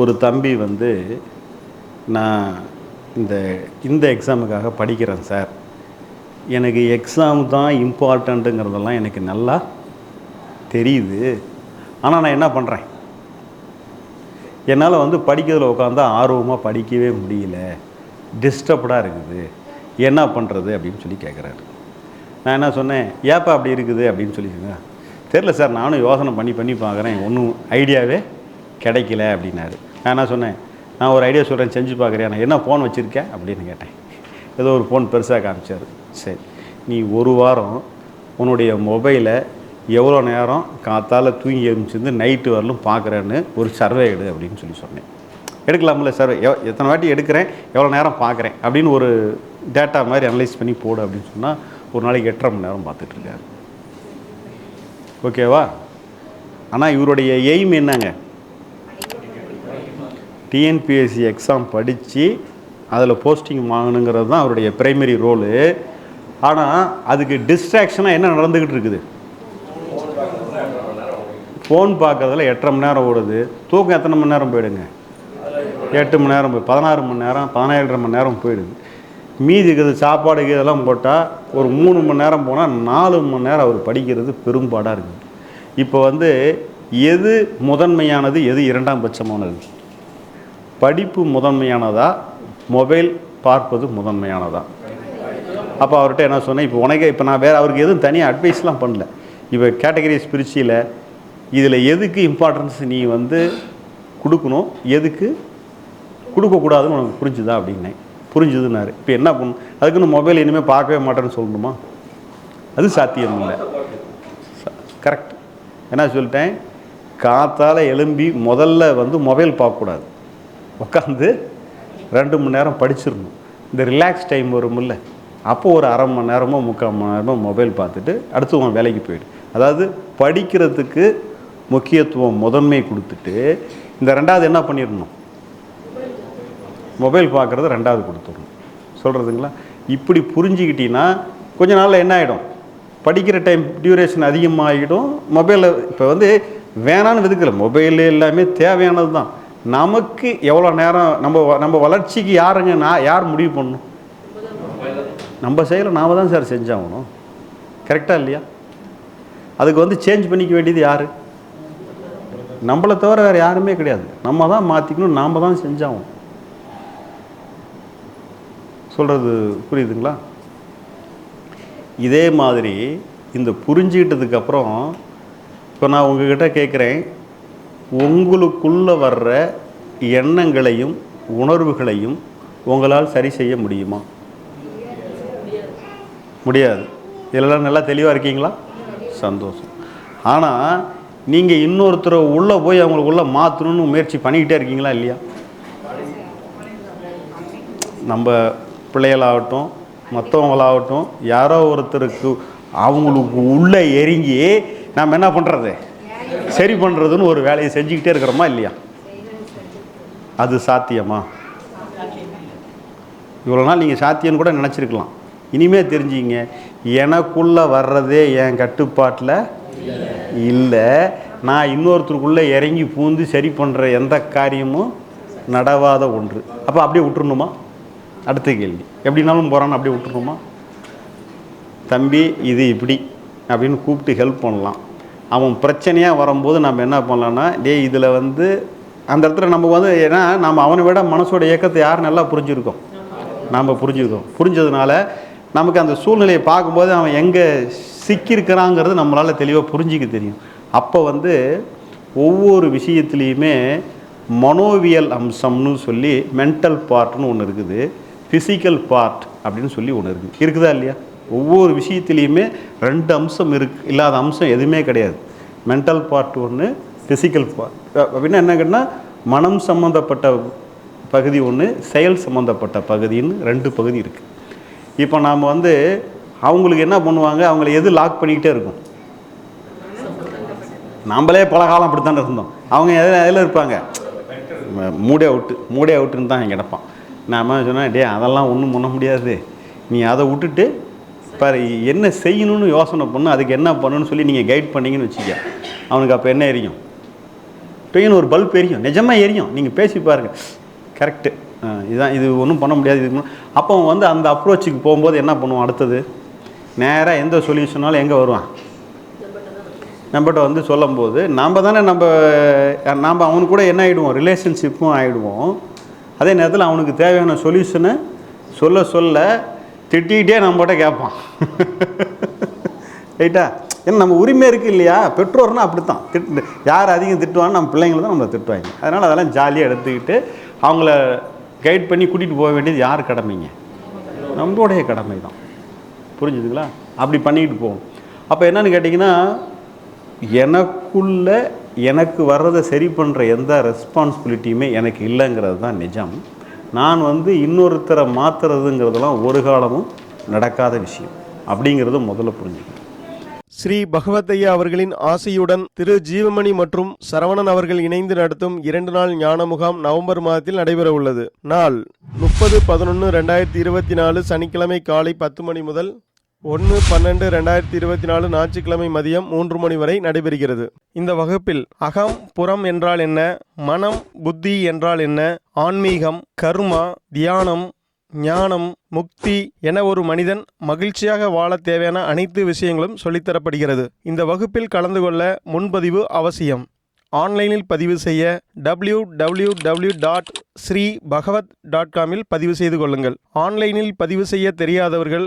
ஒரு தம்பி வந்து நான் இந்த இந்த எக்ஸாமுக்காக படிக்கிறேன் சார் எனக்கு எக்ஸாம் தான் இம்பார்ட்டண்ட்டுங்கிறதெல்லாம் எனக்கு நல்லா தெரியுது. ஆனால் நான் என்ன பண்ணுறேன் என்னால் வந்து படிக்கிறதுல உட்காந்தா ஆர்வமாக படிக்கவே முடியல. டிஸ்டர்ப்டாக இருக்குது. என்ன பண்ணுறது அப்படின்னு சொல்லி கேட்குறாரு நான் என்ன சொன்னேன்? ஏப்பா அப்படி இருக்குது அப்படின்னு சொல்லி சொன்னேன் தெரில சார் நானும் யோசனை பண்ணி பண்ணி பார்க்குறேன் ஒன்றும் ஐடியாவே கிடைக்கல அப்படின்னாரு. நான் என்ன சொன்னேன்? நான் ஒரு ஐடியா சொல்கிறேன் செஞ்சு பார்க்குறேன் நான் என்ன ஃபோன் வச்சுருக்கேன் அப்படின்னு கேட்டேன். ஏதோ ஒரு ஃபோன் பெருசாக காமிச்சார். சரி. நீ ஒரு வாரம் உன்னுடைய மொபைலை எவ்வளோ நேரம் காத்தால் தூங்கி எழுந்துச்சிருந்து நைட்டு வரலும் பார்க்குறேன்னு ஒரு சர்வே எடு அப்படின்னு சொல்லி சொன்னேன். எடுக்கலாம்ல சர்வே எவ் எத்தனை வாட்டி எடுக்கிறேன் எவ்வளோ நேரம் பார்க்குறேன் அப்படின்னு ஒரு டேட்டா மாதிரி அனலைஸ் பண்ணி போடு அப்படின்னு சொன்னால் ஒரு நாளைக்கு எட்டரை மணி நேரம் பார்த்துட்ருக்காரு ஓகேவா ஆனால் இவருடைய எய்ம் என்னங்க? டிஎன்பிஎஸ்சி எக்ஸாம் படித்து அதில் போஸ்டிங் வாங்கணுங்கிறது தான் அவருடைய பிரைமரி ரோலு ஆனால் அதுக்கு டிஸ்ட்ராக்ஷனாக என்ன நடந்துக்கிட்டு இருக்குது? ஃபோன் பார்க்கறதுல எட்டரை மணி நேரம் ஓடுது. தூக்கம் எத்தனை மணி நேரம் போயிடுங்க? எட்டு மணி நேரம் போய் பதினாறு மணி நேரம் பதினேழரை மணி நேரம் போயிடுது. மீதி இருக்கிறது சாப்பாடுக்கு இதெல்லாம் போட்டால் ஒரு மூணு மணி நேரம் போனால் நாலு மணி நேரம் அவர் படிக்கிறது பெரும்பாடாக இருக்குது. இப்போ வந்து எது முதன்மையானது எது இரண்டாம் பட்சமானது? படிப்பு முதன்மையானதா மொபைல் பார்ப்பது முதன்மையானதா? அப்போ அவர்கிட்ட என்ன சொன்னேன் இப்போ உனக்கே இப்போ நான் வேறு அவருக்கு எதுவும் தனியாக அட்வைஸ்லாம் பண்ணல. இப்போ கேட்டகரிஸ் பிரிச்சியில் இதில் எதுக்கு இம்பார்ட்டன்ஸ் நீ வந்து கொடுக்கணும் எதுக்கு கொடுக்கக்கூடாதுன்னு உனக்கு புரிஞ்சுதா? அப்படின்னேன். புரிஞ்சுதுன்னாரு. இப்போ என்ன பண்ணும் அதுக்குன்னு மொபைல் இனிமேல் பார்க்கவே மாட்டேன்னு சொல்லணுமா? அது சாத்தியம் இல்லை. கரெக்ட் என்ன சொல்லிட்டேன்? காத்தால் எழும்பி முதல்ல வந்து மொபைல் பார்க்கக்கூடாது. உட்காந்து ரெண்டு மணி நேரம் படிச்சிடணும் இந்த ரிலாக்ஸ் டைம் வரும்ல. அப்போ ஒரு அரை மணி நேரமோ முக்கால் மணி நேரமோ மொபைல் பார்த்துட்டு அடுத்து உன் வேலைக்கு போயிடு. அதாவது படிக்கிறதுக்கு முக்கியத்துவம் முதன்மை கொடுத்துட்டு இந்த ரெண்டாவது என்ன பண்ணிடணும்? மொபைல் பார்க்குறது ரெண்டாவது கொடுத்துடணும். சொல்கிறதுங்களா இப்படி புரிஞ்சுக்கிட்டீங்கன்னா கொஞ்ச நாளில் என்ன ஆகிடும் படிக்கிற டைம் டியூரேஷன் அதிகமாகிடும் மொபைலில் இப்போ வந்து வேணான்னு விதுக்கலை. மொபைல் எல்லாமே தேவையானது தான் நமக்கு எவ்வளோ நேரம் நம்ம நம்ம வளர்ச்சிக்கு யாருங்க நான் யார் முடிவு பண்ணணும்? நம்ம செயலை நாம் தான் சார் செஞ்சாகணும். கரெக்டாக இல்லையா? அதுக்கு வந்து சேஞ்ச் பண்ணிக்க வேண்டியது யார்? நம்மளை தவிர வேறு யாருமே கிடையாது. நம்ம தான் மாற்றிக்கணும் நாம் தான் செஞ்சாகணும். சொல்கிறது புரியுதுங்களா? இதே மாதிரி இந்த புரிஞ்சுக்கிட்டதுக்கப்புறம் இப்போ நான் உங்ககிட்ட கேட்குறேன். உங்களுக்குள்ளே வர்ற எண்ணங்களையும் உணர்வுகளையும் உங்களால் சரி செய்ய முடியுமா? முடியாது. இதெல்லாம் நல்லா தெளிவாக இருக்கீங்களா? சந்தோஷம். ஆனால் நீங்கள் இன்னொருத்தரை உள்ளே போய் அவங்களுக்குள்ளே மாற்றணும்னு முயற்சி பண்ணிக்கிட்டே இருக்கீங்களா இல்லையா? நம்ம பிள்ளைகளாகட்டும் மற்றவங்களாகட்டும் யாரோ ஒருத்தருக்கு அவங்களுக்கு உள்ளே எரிங்கி நாம் என்ன பண்ணுறது சரி பண்ணுறதுன்னு ஒரு வேலையை செஞ்சுக்கிட்டே இருக்கிறோமா இல்லையா? அது சாத்தியமா? இவ்வளோ நாள் நீங்கள் சாத்தியம்னு கூட நினச்சிருக்கலாம். இனிமே தெரிஞ்சுங்க எனக்குள்ளே வர்றதே என் கட்டுப்பாட்டில் இல்லை. நான் இன்னொருத்தருக்குள்ளே இறங்கி பூந்து சரி பண்ணுற எந்த காரியமும் நடவாத ஒன்று. அப்போ அப்படியே விட்டுருணுமா அடுத்த கேள்வி. எப்படினாலும் போகிறான்னு அப்படியே விட்டுருணுமா தம்பி இது இப்படி அப்படின்னு கூப்பிட்டு ஹெல்ப் பண்ணலாம். அவன் பிரச்சனையாக வரும்போது நம்ம என்ன பண்ணலான்னா டேய் இதில் வந்து அந்த இடத்துல நம்ம வந்து ஏன்னா நம்ம அவனை விட மனசோட இயக்கத்தை யார் நல்லா புரிஞ்சுருக்கோம்? நாம் புரிஞ்சுருக்கோம். புரிஞ்சதுனால நமக்கு அந்த சூழ்நிலையை பார்க்கும்போது அவன் எங்கே சிக்கியிருக்கிறாங்கிறது நம்மளால் தெளிவாக புரிஞ்சிக்க தெரியும். அப்போ வந்து ஒவ்வொரு விஷயத்துலேயுமே மனோவியல் அம்சம்னு சொல்லி மென்டல் பார்ட்னு ஒன்று இருக்குது. ஃபிசிக்கல் பார்ட் அப்படின்னு சொல்லி ஒன்று இருக்குது. இருக்குதா இல்லையா? ஒவ்வொரு விஷயத்துலேயுமே ரெண்டு அம்சம் இருக்கு இல்லாத அம்சம் எதுவுமே கிடையாது. மென்டல் பார்ட் ஒன்று ஃபிசிக்கல் பார்ட் அப்படின்னா என்ன கேட்டால் மனம் சம்மந்தப்பட்ட பகுதி ஒன்று செயல் சம்மந்தப்பட்ட பகுதின்னு ரெண்டு பகுதி இருக்குது இப்போ நாம் வந்து அவங்களுக்கு என்ன பண்ணுவாங்க அவங்கள எது லாக் பண்ணிக்கிட்டே இருக்கும்? நம்மளே பல காலம் அப்படித்தானே இருந்தோம். அவங்க எதில் எதில் இருப்பாங்க? மூடே அவுட்டு மூடே அவுட்டுன்னு தான் கிடப்பான். நான் சொன்னேன் டே அதெல்லாம் ஒன்றும் பண்ண முடியாது நீ அதை விட்டுட்டு இப்போ என்ன செய்யணும்னு யோசனை பண்ணு அதுக்கு என்ன பண்ணணும்னு சொல்லி நீங்கள் கைட் பண்ணீங்கன்னு வச்சுக்க அவனுக்கு அப்போ என்ன எரியும்? டொயின்னு ஒரு பல்ப் எரியும் நிஜமாக எரியும். நீங்கள் பேசி பாருங்கள் கரெக்டு இதுதான் இது ஒன்றும் பண்ண முடியாது. இது அப்போ அவன் வந்து அந்த அப்ரோச்சுக்கு போகும்போது என்ன பண்ணுவான் அடுத்தது? நேராக எந்த சொல்யூஷனாலும் எங்கே வருவான்? நம்மகிட்ட வந்து சொல்லும்போது நாம் தானே நம்ம நாம் அவனுக்கு கூட என்ன ஆகிடுவோம் ரிலேஷன்ஷிப்பும் ஆகிடுவோம் அதே நேரத்தில் அவனுக்கு தேவையான சொல்யூஷனை சொல்ல சொல்ல திட்டிகிட்டே நம்மகிட்ட கேட்பான். ரைட்டா ஏன்னா நம்ம உரிமை இருக்குது இல்லையா? பெற்றோர்னா அப்படி தான் திட்டு யார் அதிகம் திட்டுவான்னு நம்ம பிள்ளைங்களை தான் நம்மளை திட்டுவாங்க. அதனால் அதெல்லாம் ஜாலியாக எடுத்துக்கிட்டு அவங்கள கைட் பண்ணி கூட்டிகிட்டு போக வேண்டியது யார் கடமைங்க? நம்மளுடைய கடமை தான். புரிஞ்சுதுங்களா? அப்படி பண்ணிக்கிட்டு போவோம். அப்போ என்னென்னு கேட்டிங்கன்னா எனக்குள்ள எனக்கு வர்றதை சரி பண்ணுற எந்த ரெஸ்பான்சிபிலிட்டியுமே எனக்கு இல்லைங்கிறது தான் நிஜம். நான் வந்து இன்னொருத்தரை மாற்றுறதுங்கிறதெல்லாம் ஒரு காலமும் நடக்காத விஷயம். அப்படிங்கிறத முதல்ல புரிஞ்சுக்கணும். ஸ்ரீ பகவதையா அவர்களின் ஆசையுடன் திரு ஜீவமணி மற்றும் சரவணன் அவர்கள் இணைந்து நடத்தும் இரண்டு நாள் ஞான முகாம் நவம்பர் மாதத்தில் நடைபெற உள்ளது. நாள் முப்பது பதினொன்று ரெண்டாயிரத்தி இருபத்தி நாலு சனிக்கிழமை காலை பத்து மணி முதல் ஒன்று பன்னெண்டு ரெண்டாயிரத்தி இருபத்தி நாலு ஞாயிற்றுக்கிழமை மதியம் மூன்று மணி வரை நடைபெறுகிறது. இந்த வகுப்பில் அகம் புறம் என்றால் என்ன மனம் புத்தி என்றால் என்ன ஆன்மீகம் கர்மா தியானம் ஞானம் முக்தி என ஒரு மனிதன் மகிழ்ச்சியாக வாழ தேவையான அனைத்து விஷயங்களும் சொல்லித்தரப்படுகிறது இந்த வகுப்பில் கலந்து கொள்ள முன்பதிவு அவசியம். ஆன்லைனில் பதிவு செய்ய W W W dot Shri Bhagwat dot காமில் பதிவு செய்து கொள்ளுங்கள். ஆன்லைனில் பதிவு செய்ய தெரியாதவர்கள்